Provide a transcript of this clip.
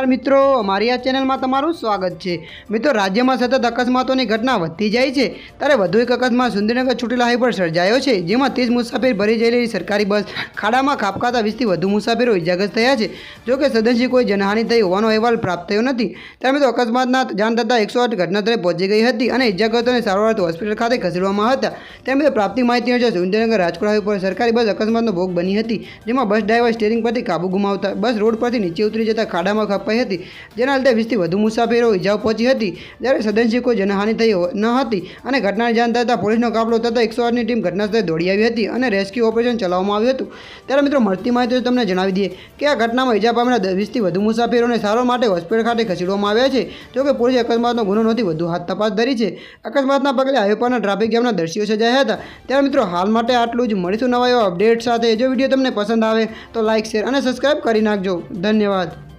નમસ્કાર મિત્રો. અમારી આ ચેનલમાં તમારું સ્વાગત છે. મિત્રો, રાજ્યમાં સતત અકસ્માતોની ઘટના વધતી જાય છે, ત્યારે વધુ એક અકસ્માત સુંદરનગર ચોટીલા હાઈ પર સર્જાયો છે, જેમાં તેજ મુસાફર ભરી જયેલી સરકારી બસ ખાડામાં ખાપકાતા વીસથી વધુ મુસાફરો ઇજાગ્રસ્ત થયા છે. જોકે સદનસી કોઈ જનહાનિ થઈ હોવાનો અહેવાલ પ્રાપ્ત થયો નથી. ત્યારે મિત્રો, અકસ્માતના જાણ થતાં એકસો આઠ ઘટનાસ્થળે પહોંચી ગઈ હતી અને ઇજાગ્રસ્તોને સારવાર હોસ્પિટલ ખાતે ખસેડવામાં હતા. ત્યારે મિત્રો, પ્રાપ્તિ માહિતી અનુસાર સુંદરનગર રાજકોટ હાઈવે પર સરકારી બસ અકસ્માતનો ભોગ બની હતી, જેમાં બસ ડ્રાઈવર સ્ટેરિંગ પરથી કાબુ ગુમાવતા બસ રોડ પરથી નીચે ઉતરી જતા ખાડામાં કપાઈ હતી. જેના લીધે વીસથી વધુ મુસાફરો ઇજાઓ પહોંચી હતી. જ્યારે સદનસિંહ કોઈ જનહાનિ થઈ ન હતી અને ઘટનાની જાણ થતાં પોલીસનો કાફલો તથા એકસો આઠની ટીમ ઘટનાસ્થળે દોડી આવી હતી અને રેસ્ક્યુ ઓપરેશન ચલાવવામાં આવ્યું હતું. ત્યારે મિત્રો, મળતી માહિતી તમને જણાવી દઈએ કે આ ઘટનામાં ઇજા પામેલા વીસથી વધુ મુસાફરોને સારવાર માટે હોસ્પિટલ ખાતે ખસેડવામાં આવ્યા છે. જોકે પોલીસે અકસ્માતનો ગુનો નથી વધુ હાથ તપાસ ધરી છે. અકસ્માતના પગલે હાઈવે ટ્રાફિક જામના દ્રશ્યો સજાયા હતા. ત્યારે મિત્રો, હાલ માટે આટલું જ. મળીશું નવા એવા અપડેટ સાથે. જો વીડિયો તમને પસંદ આવે તો લાઇક શેર અને સબસ્ક્રાઈબ કરી નાખજો. ધન્યવાદ.